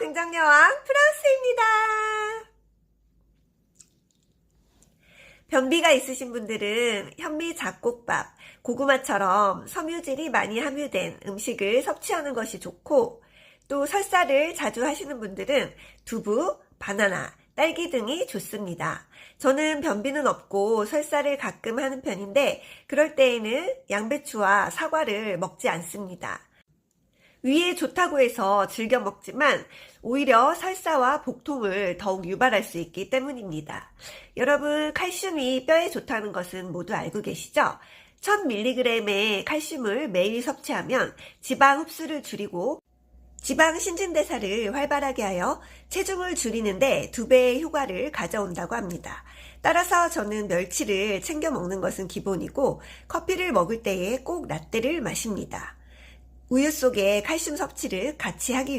긍정여왕 프랑스입니다. 변비가 있으신 분들은 현미 잡곡밥, 고구마처럼 섬유질이 많이 함유된 음식을 섭취하는 것이 좋고 또 설사를 자주 하시는 분들은 두부, 바나나, 딸기 등이 좋습니다. 저는 변비는 없고 설사를 가끔 하는 편인데 그럴 때에는 양배추와 사과를 먹지 않습니다. 위에 좋다고 해서 즐겨 먹지만 오히려 설사와 복통을 더욱 유발할 수 있기 때문입니다. 여러분, 칼슘이 뼈에 좋다는 것은 모두 알고 계시죠? 1000mg의 칼슘을 매일 섭취하면 지방 흡수를 줄이고 지방 신진대사를 활발하게 하여 체중을 줄이는데 두 배의 효과를 가져온다고 합니다. 따라서 저는 멸치를 챙겨 먹는 것은 기본이고 커피를 먹을 때에 꼭 라떼를 마십니다. 우유 속에 칼슘 섭취를 같이 하기